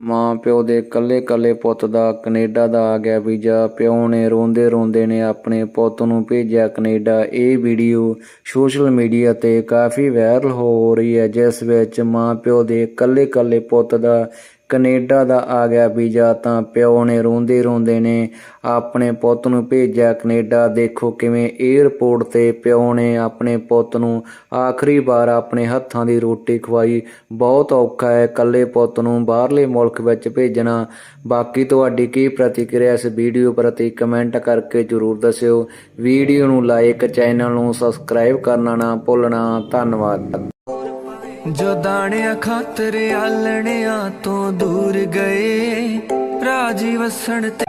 ਮਾਂ ਪਿਓ ਦੇ ਕੱਲੇ ਕੱਲੇ ਪੁੱਤ ਦਾ ਕੈਨੇਡਾ ਦਾ ਆ ਗਿਆ ਵੀਜ਼ਾ। ਪਿਓ ਨੇ ਰੋਂਦੇ ਰੋਂਦੇ ਨੇ ਆਪਣੇ ਪੁੱਤ ਨੂੰ ਭੇਜਿਆ ਕੈਨੇਡਾ। ਇਹ ਵੀਡੀਓ ਸੋਸ਼ਲ ਮੀਡੀਆ ਤੇ ਕਾਫੀ ਵਾਇਰਲ ਹੋ ਰਹੀ ਹੈ, ਜਿਸ ਵਿੱਚ ਮਾਂ ਪਿਓ ਦੇ ਕੱਲੇ ਕੱਲੇ ਪੁੱਤ ਦਾ ਕੈਨੇਡਾ ਦਾ ਆ ਗਿਆ ਵੀਜ਼ਾ, ਤਾਂ ਪਿਓ ਨੇ ਰੋਂਦੇ ਰੋਂਦੇ ਨੇ ਆਪਣੇ ਪੁੱਤ ਨੂੰ ਭੇਜਿਆ ਕੈਨੇਡਾ। ਦੇਖੋ ਕਿਵੇਂ 에ਅਰਪੋਰਟ ਤੇ ਪਿਓ ਨੇ ਆਪਣੇ ਪੁੱਤ ਨੂੰ ਆਖਰੀ ਵਾਰ ਆਪਣੇ ਹੱਥਾਂ ਦੀ ਰੋਟੀ ਖਵਾਈ। ਬਹੁਤ ਔਖਾ ਹੈ ਇਕੱਲੇ ਪੁੱਤ ਨੂੰ ਬਾਹਰਲੇ ਮੁਲਕ ਵਿੱਚ ਭੇਜਣਾ। ਬਾਕੀ ਤੁਹਾਡੀ ਕੀ ਪ੍ਰਤੀਕਿਰਿਆ ਇਸ ਵੀਡੀਓ ਪ੍ਰਤੀ ਕਮੈਂਟ ਕਰਕੇ ਜਰੂਰ ਦੱਸਿਓ। ਵੀਡੀਓ ਨੂੰ ਲਾਈਕ ਚੈਨਲ ਨੂੰ ਸਬਸਕ੍ਰਾਈਬ ਕਰਨਾ ਨਾ ਭੁੱਲਣਾ। ਧੰਨਵਾਦ। ਜੋ ਦਾਣਿਆਂ ਖਾਤਰ ਆਲਣਿਆਂ ਤੋਂ ਦੂਰ ਗਏ ਰਾਜੀ ਵਸਣ ਤੇ